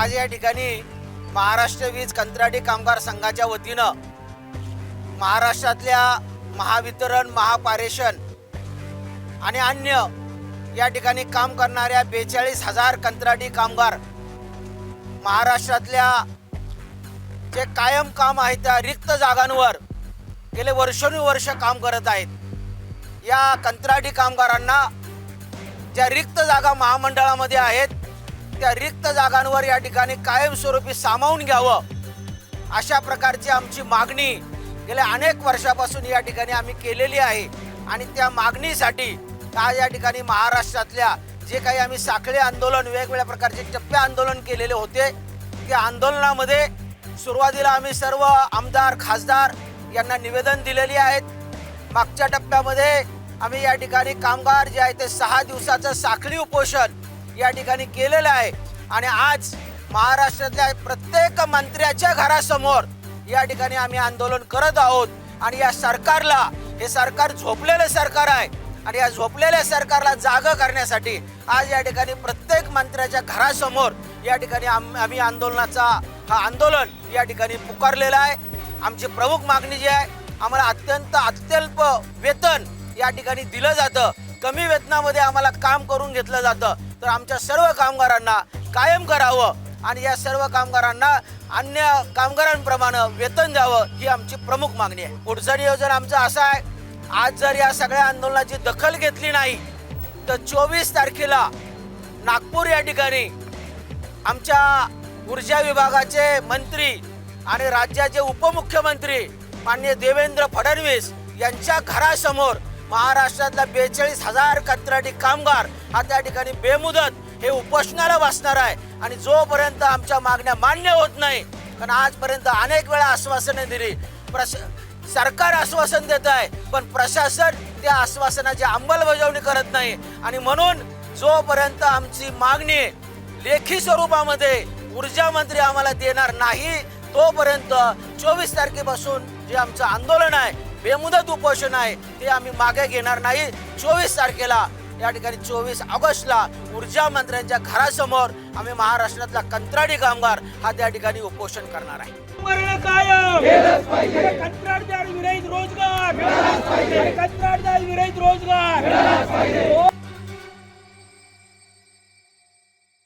आज या ठिकाणी महाराष्ट्र वीज कंत्राटी कामगार संघाच्या वतीनं महाराष्ट्रातल्या महावितरण महापारेषण आणि अन्य या ठिकाणी काम करणाऱ्या बेचाळीस हजार कंत्राटी कामगार महाराष्ट्रातल्या जे कायम काम आहे त्या रिक्त जागांवर गेले वर्षानुवर्ष काम करत आहेत. या कंत्राटी कामगारांना ज्या रिक्त जागा महामंडळामध्ये आहेत त्या रिक्त जागांवर या ठिकाणी कायमस्वरूपी सामावून घ्यावं अशा प्रकारची आमची मागणी गेल्या अनेक वर्षापासून या ठिकाणी आम्ही केलेली आहे. आणि त्या मागणीसाठी आज या ठिकाणी महाराष्ट्रातल्या जे काही आम्ही साखळी आंदोलन वेगवेगळ्या प्रकारचे टप्पे आंदोलन केलेले होते त्या आंदोलनामध्ये सुरुवातीला आम्ही सर्व आमदार खासदार यांना निवेदन दिलेली आहेत. मागच्या टप्प्यामध्ये आम्ही या ठिकाणी कामगार जे आहे ते सहा दिवसाचं साखळी उपोषण या ठिकाणी केलेलं आहे. आणि आज महाराष्ट्रातल्या प्रत्येक मंत्र्याच्या घरासमोर या ठिकाणी आम्ही आंदोलन करत आहोत. आणि या सरकारला हे सरकार झोपलेलं सरकार आहे. आणि या झोपलेल्या सरकारला जाग करण्यासाठी आज या ठिकाणी प्रत्येक मंत्र्याच्या घरासमोर या ठिकाणी आम- आम्ही आंदोलनाचा हा आंदोलन या ठिकाणी पुकारलेलं आहे. आमची प्रमुख मागणी जी आहे आम्हाला अत्यंत अत्यल्प वेतन या ठिकाणी दिलं जातं. कमी वेतनामध्ये आम्हाला काम करून घेतलं जातं. तर आमच्या सर्व कामगारांना कायम करावं आणि या सर्व कामगारांना अन्य कामगारांप्रमाणे वेतन द्यावं ही आमची प्रमुख मागणी आहे. पुढचं नियोजन आमचं असं आहे आज जर या सगळ्या आंदोलनाची दखल घेतली नाही तर चोवीस तारखेला नागपूर या ठिकाणी आमच्या ऊर्जा विभागाचे मंत्री आणि राज्याचे उपमुख्यमंत्री माननीय देवेंद्र फडणवीस यांच्या घरासमोर महाराष्ट्रातल्या बेचाळीस हजार कंत्राटी कामगार हा त्या ठिकाणी बेमुदत हे उपोषणाला बसणार आहे. आणि जोपर्यंत आमच्या मागण्या मान्य होत नाही कारण आजपर्यंत अनेक वेळा आश्वासने दिली. प्रश सरकार आश्वासन देत आहे पण प्रशासन त्या आश्वासनाची अंमलबजावणी करत नाही. आणि म्हणून जोपर्यंत आमची मागणी लेखी स्वरूपामध्ये ऊर्जा मंत्री आम्हाला देणार नाही तोपर्यंत चोवीस तारखेपासून जे आमचं आंदोलन आहे बेमुदत उपोषण आहे. ते आम्ही मागे घेणार नाही. चोवीस तारखेला या ठिकाणी चोवीस ऑगस्टला ऊर्जा मंत्र्यांच्या घरासमोर आम्ही महाराष्ट्रातला कंत्राटी कामगार हा त्या ठिकाणी उपोषण करणार आहे. मरण कायम. कंत्राटदार विरहित रोजगार. कंत्राटदार विरहित रोजगार.